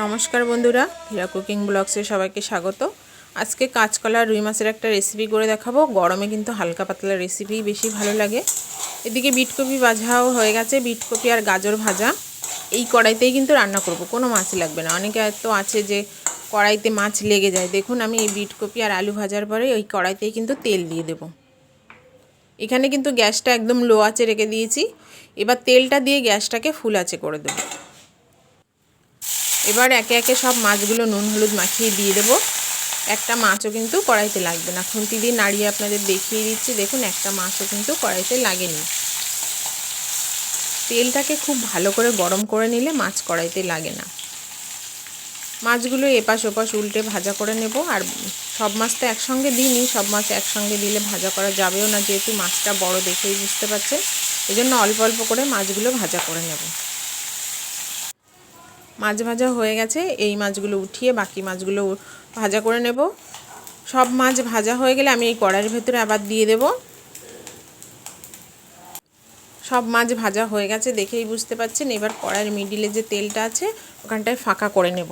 নমস্কার বন্ধুরা, হীরা কুকিং ব্লগসে সবাইকে স্বাগত। আজকে কাঁচকলা রুই মাছের একটা রেসিপি করে দেখাবো। গরমে কিন্তু হালকা পাতলা রেসিপি বেশি ভালো লাগে। এদিকে বিটকপি ভাজাও হয়ে গেছে, বিটকপি আর গাজর ভাজা। এই কড়াইতেই কিন্তু রান্না করব, কোনো মাছ লাগবে না। অনেকে তো আছে যে কড়াইতে মাছ লেগে যায়। দেখুন, আমি এই বিটকপি আর আলু ভাজার পরে ওই কড়াইতেই কিন্তু তেল দিয়ে দেবো। এখানে কিন্তু গ্যাসটা একদম লো আঁচে রেখে দিয়েছি। এবার তেলটা দিয়ে গ্যাসটাকে ফুল আঁচে করে দেবো। এবার একে একে সব মাছগুলো নুন, হলুদ মাখিয়ে দিয়ে দেবো। একটা মাছও কিন্তু কড়াইতে লাগবে না। খুন্তি দিয়ে নাড়িয়ে আপনাদের দেখিয়ে দিচ্ছি। দেখুন, একটা মাছও কিন্তু কড়াইতে লাগেনি। তেলটাকে খুব ভালো করে গরম করে নিলে মাছ কড়াইতে লাগে না। মাছগুলো এপাশ ওপাশ উল্টে ভাজা করে নেব। আর সব মাছ তো একসঙ্গে দিইনি। সব মাছ একসঙ্গে দিলে ভাজা করা যাবেও না, যেহেতু মাছটা বড় দেখেই বুঝতে পারছেন। এই জন্য অল্প অল্প করে মাছগুলো ভাজা করে নেব। মাছ ভাজা হয়ে গেছে, এই মাছগুলো উঠিয়ে বাকি মাছগুলো ভাজা করে নেব। সব মাছ ভাজা হয়ে গেলে আমি এই কড়াইয়ের ভেতরে আবার দিয়ে দেব। সব মাছ ভাজা হয়ে গেছে দেখেই বুঝতে পারছেন এবার কড়াইয়ের মিডিলে যে তেলটা আছে, ওখানটায় ফাঁকা করে নেব।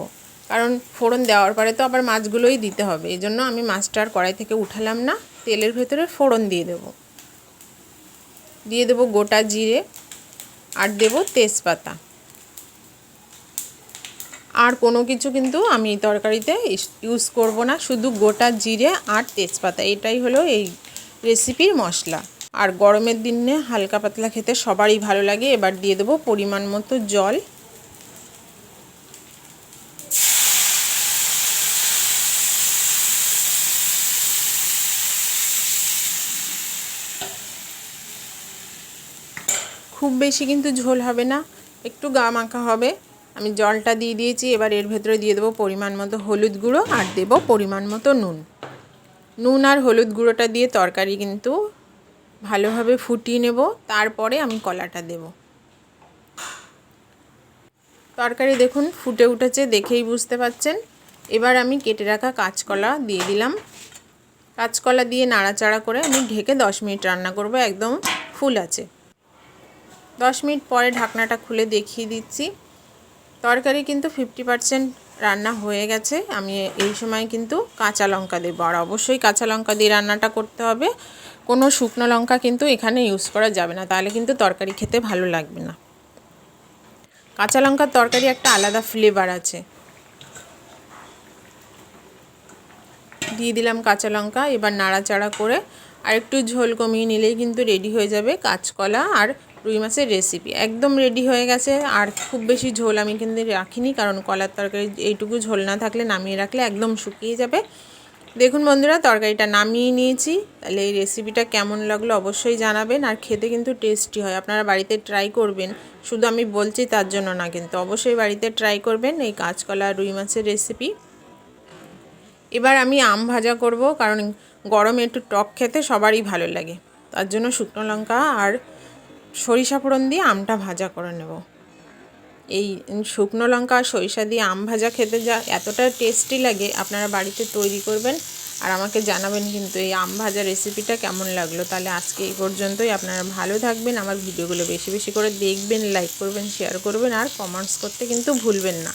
কারণ ফোড়ন দেওয়ার পরে তো আবার মাছগুলোই দিতে হবে, এই জন্য আমি মাছটা আর কড়াই থেকে উঠালাম না, তেলের ভেতরে ফোড়ন দিয়ে দেব। দিয়ে দেব গোটা জিরে, আর দেব তেজপাতা। আর কোনো কিছু কিন্তু আমি তরকারিতে ইউজ করব না। শুধু গোটা জিরে আর তেজপাতা, এটাই হলো এই রেসিপির মশলা। আর গরমের দিনে হালকা পাতলা খেতে সবারই ভালো লাগে। এবার দিয়ে দেবো পরিমাণ মতো জল। খুব বেশি কিন্তু ঝোল হবে না। একটু গা মাখা হবে। আমি জলটা দিয়ে দিয়েছি, এবার এর ভেতরে দিয়ে দেবো পরিমাণ মতো হলুদ গুঁড়ো আর দেবো পরিমাণ মতো নুন। নুন আর হলুদ গুঁড়োটা দিয়ে তরকারি কিন্তু ভালোভাবে ফুটিয়ে নেব, তারপরে আমি কলাটা দেব। তরকারি দেখুন ফুটে উঠেছে দেখেই বুঝতে পাচ্ছেন। এবার আমি কেটে রাখা কাঁচকলা দিয়ে দিলাম। কাঁচকলা দিয়ে নাড়াচাড়া করে আমি ঢেকে দশ মিনিট রান্না করব, একদম ফুল আছে। দশ মিনিট পরে ঢাকনাটা খুলে দেখিয়ে দিচ্ছি। তরকারি কিন্তু ফিফটি পারসেন্ট রান্না হয়ে গেছে। আমি এই সময় কিন্তু কাঁচা লঙ্কা দেবো। আর অবশ্যই কাঁচা লঙ্কা দিয়ে রান্নাটা করতে হবে। কোনো শুকনো লঙ্কা কিন্তু এখানে ইউজ করা যাবে না। তাহলে কিন্তু তরকারি খেতে ভালো লাগবে না। কাঁচা লঙ্কার তরকারি একটা আলাদা ফ্লেভার আছে। দিয়ে দিলাম কাঁচা লঙ্কা। এবার নাড়াচাড়া করে আর একটু ঝোল কমিয়ে নিলেই কিন্তু রেডি হয়ে যাবে কাঁচকলা। আর রুই মাছের রেসিপি একদম রেডি হয়ে গেছে। আর খুব বেশি ঝোল আমি কিন্তু রাখিনি, কারণ কলার তরকারি এইটুকু ঝোল না থাকলে নামিয়ে রাখলে একদম শুকিয়ে যাবে। দেখুন বন্ধুরা, তরকারিটা নামিয়ে নিয়েছি। তাহলে এই রেসিপিটা কেমন লাগল অবশ্যই জানাবেন। আর খেতে কিন্তু টেস্টি হয়। আপনারা বাড়িতে ট্রাই করবেন। শুধু আমি বলছি তার জন্য না, কিন্তু অবশ্যই বাড়িতে ট্রাই করবেন এই কাঁচকলা, রুই মাছের রেসিপি এবার আমি আম ভাজা করব, কারণ গরমে একটু টক খেতে সবারই ভালো লাগে। তার জন্য শুকনো লঙ্কা আর সরিষা ফোড়ন দিয়ে আমটা ভাজা করে নেব। এই শুকনো লঙ্কা আর সরিষা দিয়ে আম ভাজা খেতে যা এতটা টেস্টি লাগে, আপনারা বাড়িতে তৈরি করবেন আর আমাকে জানাবেন কিন্তু এই আম ভাজা রেসিপিটা কেমন লাগল। তাহলে আজকে এই পর্যন্তই। আপনারা ভালো থাকবেন, আমার ভিডিওগুলো বেশি বেশি করে দেখবেন লাইক করবেন শেয়ার করবেন আর কমেন্টস করতে কিন্তু ভুলবেন না।